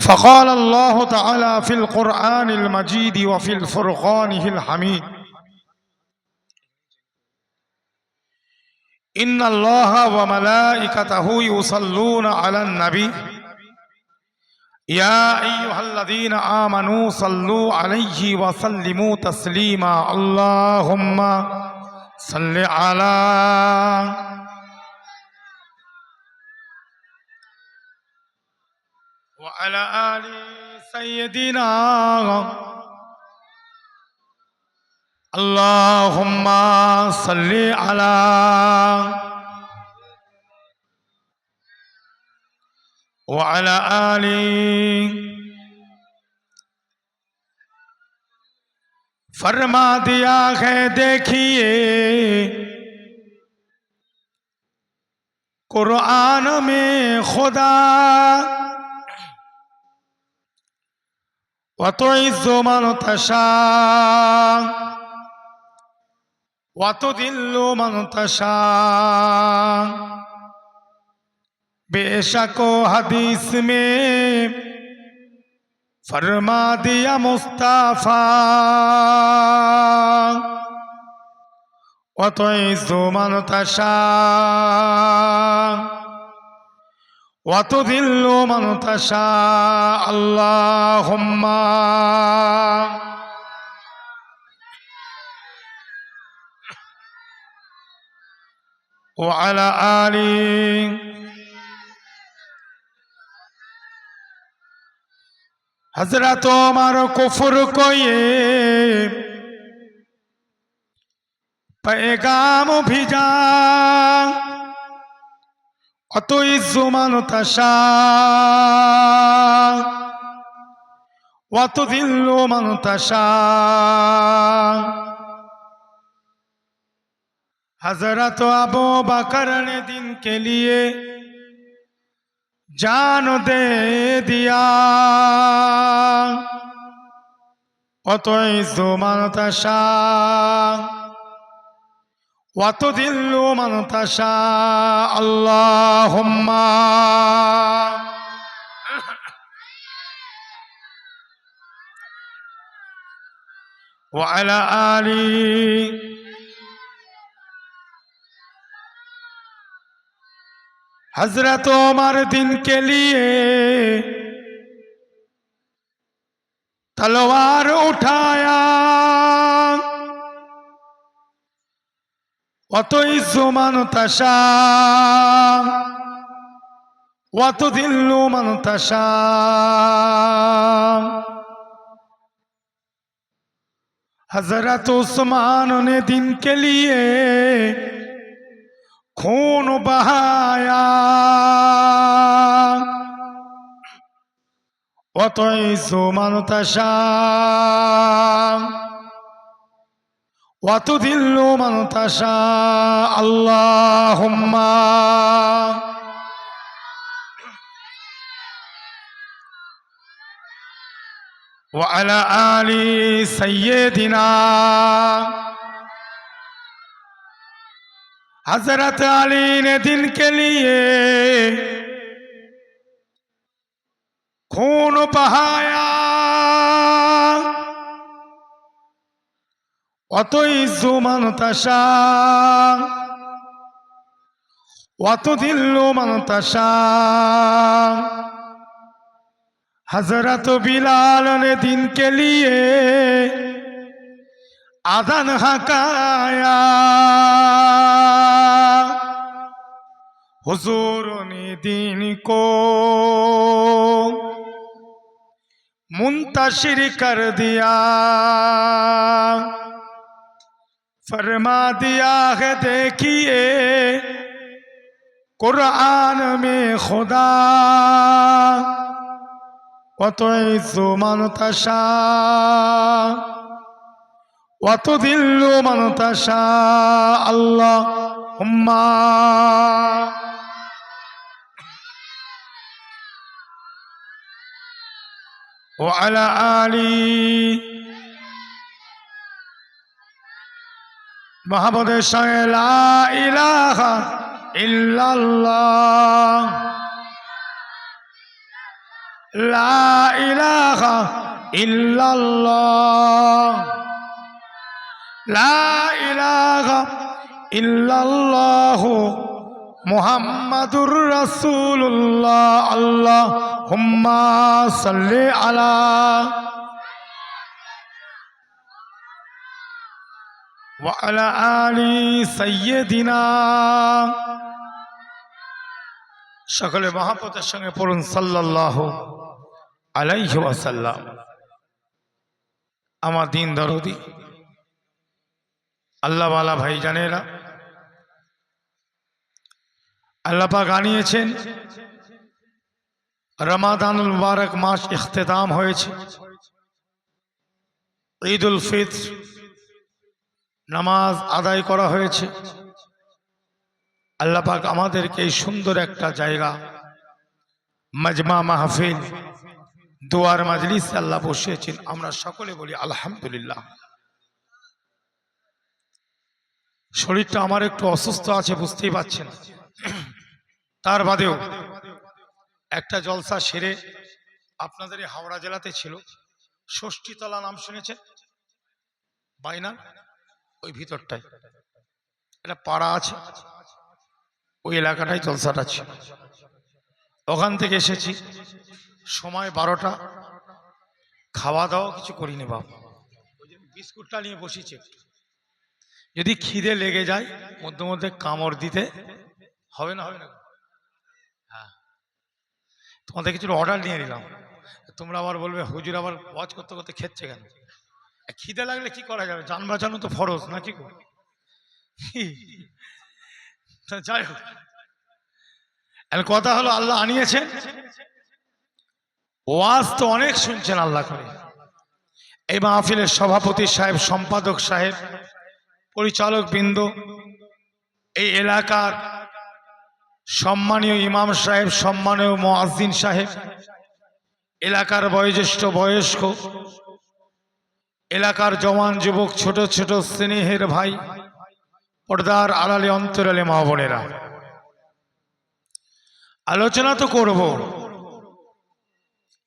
فقال الله تعالى في القرآن المجيد وفي الفرقان الحميد. إن الله وملائكته يصلون على النبي. يا أيها الذين آمنوا صلوا عليه وسلموا تسليما. اللهم صل على وعلى آل سيدنا اللهم صل على وعلى آل فرما دیا ہے دیکھئے قرآن میں خدا बेशको हदीस में फरमा दिया मुस्ताफा অতই সুমান তাসা وتذل من تشاء اللهم وعلى آل হজরত আমার কুফর কোয়ে পেগাম ভিজা भेजा অত ইজ্জমান তাসা অত দিল্ল মান তাসা हजरत अबू बकर ने दिन के लिए जान दे दिया অত ইজ্জু মান তাসা وتذل من تشاء اللهم وعلى آل حضرت عمر دن کے لئے تلوار اٹھایا অত ইজ্জমান তাসা অত দিল্লু মান তাসা हजरत उस्मान ने दिन के लिए खून बहाया অত ইজ্জমান তাসা وتذل من تشاء اللهم وعلى آل سيدنا حضرت علی نے دن کے لیے خون بہا অত ইজ্জু মান তাসা অত দিল্লু মান তাসা हजरत बिलाल ने दिन के लिए आदन हकाया हुजूर ने दिन को मुंतशिर कर दिया फरमा दिया है देखिए कुरान में खुदा وتعز من تشاء وتذل من تشاء اللهم وعلى آله মহাপদের সঙ্গে ইল্লাল্লাহ। মোহাম্মদুর রসুল্লাহ আল্লাহ হুম্মা সাল্লি আলা وعلى آل سيدنا সকলে মহাপতের সঙ্গে পড়ুন সাল্লাল্লাহু আলাইহি ওয়াসাল্লাম আমার দিন দরদি আল্লাহওয়ালা ভাই জানেরা আল্লাহ পাক আনিয়েছেন রমাদানুল মুবারক মাস ইখতেতাম হয়েছে ঈদ উল ফিত্র নামাজ আদায় করা হয়েছে। আল্লাহ পাক আমাদেরকে এই সুন্দর একটা জায়গা, মজমা মাহফিল, দুয়ার মাজলিস আল্লাহ বসিয়েছেন। আমরা সকলে বলি, আলহামদুলিল্লাহ। শরীরটা আমার একটু অসুস্থ আছে, বুঝতেই পারছেন। তার বাদেও একটা জলসা সেরে আপনাদের হাওড়া জেলাতে ছিল। ষষ্ঠীতলা নাম শুনেছেন? বাইনা? ভিতরটায়। একটা পাড়া আছে, ওই এলাকাটাই জলসাটা ছিল ওখান থেকে এসেছি, সময় বারোটা। খাওয়া দাওয়া কিছু করিনি বাবা। ওই বিস্কুটটা নিয়ে বসেছি একটু। যদি খিদে লেগে যায়, মধ্যে মধ্যে কামড় দিতে হবে না? হবে না। হ্যাঁ। তোমাদের কিছু অর্ডার নিয়ে নিলাম। তোমরা আবার বলবে, হুজুর আবার ওয়াচ করতে করতে খেচ্ছে কেন? খিদে লাগলে কি করা যাবে? যান বাঁচানো তো ফরজ, নাকি গো? যাই হোক। কথা হলো আল্লাহ আনিয়েছেন। ওয়াজ তো অনেক শুনছেন আল্লাহ করে। এই মাহফিলের সভাপতি সাহেব, সম্পাদক সাহেব, পরিচালক বৃন্দ, এই এলাকার সম্মানীয় ইমাম সাহেব, সম্মানীয় মোয়াজ্জিন সাহেব, এলাকার বয়োজ্যেষ্ঠ বয়স্ক এলাকার জওয়ান যুবক, ছোট ছোট স্নেহের ভাই, পর্দার আড়ালে অন্তরালে মা বোনেরা। আলোচনা তো করব,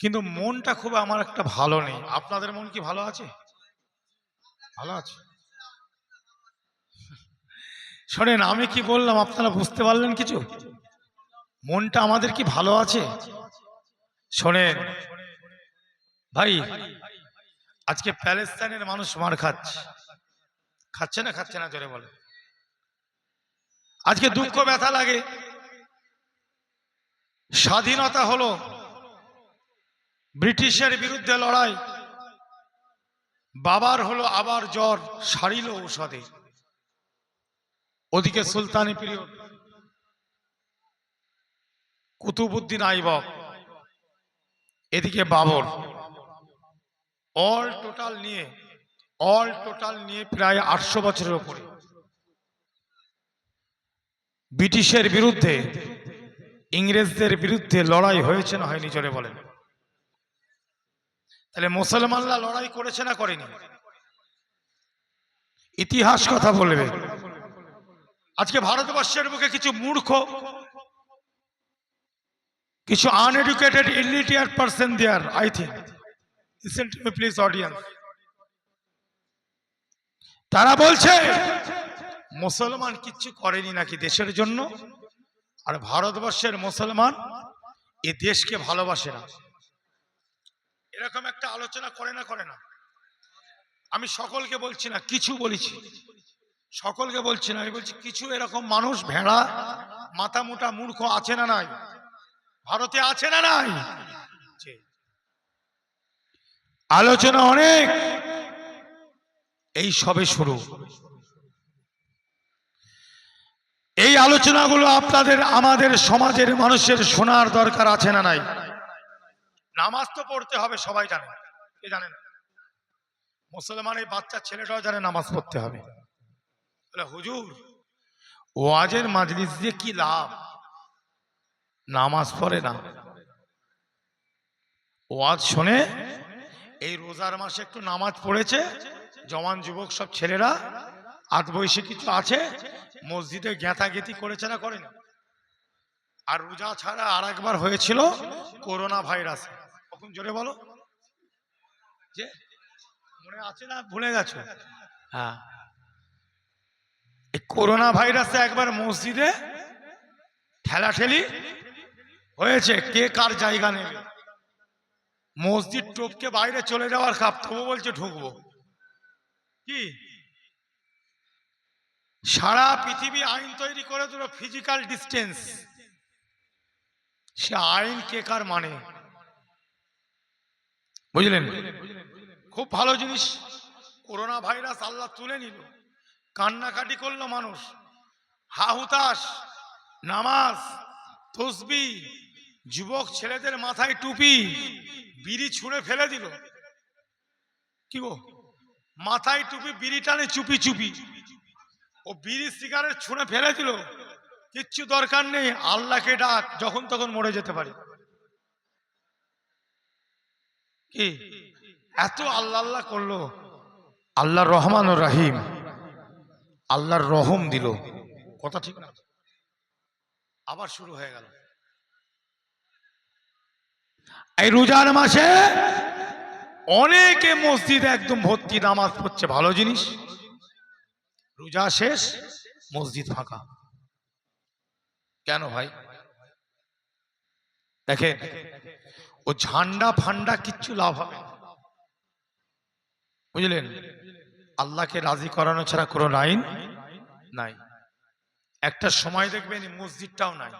কিন্তু মনটা খুব আমার একটা ভালো নেই। আপনাদের মন কি ভালো আছে? ভালো আছে? শোনেন, আমি কি বললাম, আপনারা বুঝতে পারলেন কিছু? মনটা আমাদের কি ভালো আছে? শোনেন, ভাই আজকে প্যালেস্তাইনের মানুষ মার খাচ্ছে। খাচ্ছে না খাচ্ছে না, জোরে বলে। আজকে দুঃখ ব্যথা লাগে। স্বাধীনতা হলো। ব্রিটিশের বিরুদ্ধে লড়াই। বাবার হলো আবার জ্বর, সারিল ঔষধে। ওদিকে সুলতানি পিরিয়ড। কুতুবুদ্দিন আইবক। এদিকে বাবর। অল টোটাল নিয়ে অল টোটাল নিয়ে প্রায় আটশো বছরের উপরে। ব্রিটিশের বিরুদ্ধে, ইংরেজদের বিরুদ্ধে লড়াই হয়েছে না হয়নি, জোরে বলেন। তাহলে মুসলমানরা লড়াই করেছে না করেনি? ইতিহাস কথা বলবে। আজকে ভারতবর্ষের বুকে কিছু মূর্খ, কিছু uneducated illiterate person there I think listen to me please audience তারা বলছে, মুসলমান কিচ্ছু করেনি নাকি দেশের জন্য? আর ভারতবর্ষের মুসলমান এ দেশকে ভালোবাসে না। এরকম একটা আলোচনা করে না করে না। আমি সকলকে বলছি না, কিছু বলেছি। সকলকে বলছি না, আমি বলছি কিছু এরকম মানুষ, ভেড়া, মাথা মোটা, মূর্খ আছে না নাই? ভারতে আছে না নাই। আলোচনা অনেক। এই সবে শুরু। এই আলোচনাগুলো আপনাদের, আমাদের সমাজের মানুষের শোনার দরকার আছে না নাই? নামাজ তো পড়তে হবে, সবাই জানে। কে জানে না? বাচ্চা ছেলেটাও জানে নামাজ পড়তে হবে। হুজুর, ওয়াজের মাজলিস দিয়ে কি লাভ? নামাজ পড়ে না। ওয়াজ শোনে এই রোজার মাসে একটু নামাজ পড়েছে, জওয়ান যুবক সব ছেলেরা আট বয়সী কিছু আছে, মসজিদে গেঁথা করেছে না করেনি? আর রোজা ছাড়া আর একবার হয়েছিল করোনা ভাইরাস। কখন জোরে বলো। যে, মনে আছে না? ভুলে গেছো? হ্যাঁ। এই করোনা ভাইরাসে একবার মসজিদে ঠেলাঠেলি হয়েছে। কে কার জায়গা নেবে? মসজিদ টোপকে বাইরে চলে যাওয়ার কাপ তবু বলছে ঢুকবো। কি? সারা পৃথিবী আইন তৈরি করে দিল ফিজিক্যাল ডিস্টেন্স। সে আইন কে কার মানে? বুঝলেন? খুব ভালো জিনিস। করোনা ভাইরাস আল্লাহ তুলে নিল। কান্নাকাটি করল মানুষ। হা হুতাশ নামাজ, তসবি, যুবক ছেলেদের মাথায় টুপি। বিড়ি ছুঁড়ে ফেলে দিল। কি গো? মাথায় টুপি, বিড়ি টানে চুপি চুপি। ও বিড়ি সিগারেট ছুঁড়ে ফেলে দিল। কিচ্ছু দরকার নেই, আল্লাহকে ডাক, যখন তখন মরে যেতে পারে। কি? এত আল্লাহ আল্লাহ করল। আল্লাহ রহমান ও রাহিম। আল্লাহর রহম দিল। কথা ঠিক না। আবার শুরু হয়ে গেল। এই রোজার মাসে অনেকে মসজিদে একদম ভর্তি নামাজ পড়ছে, ভালো জিনিস। রোজা শেষ, মসজিদ ফাঁকা। কেন ভাই? দেখেন, ও ঝান্ডা ফান্ডা কিচ্ছু লাভ হবে বুঝলেন? আল্লাহকে রাজি করানো ছাড়া কোনো লাইন নাই। একটা সময় দেখবেন মসজিদটাও নাই।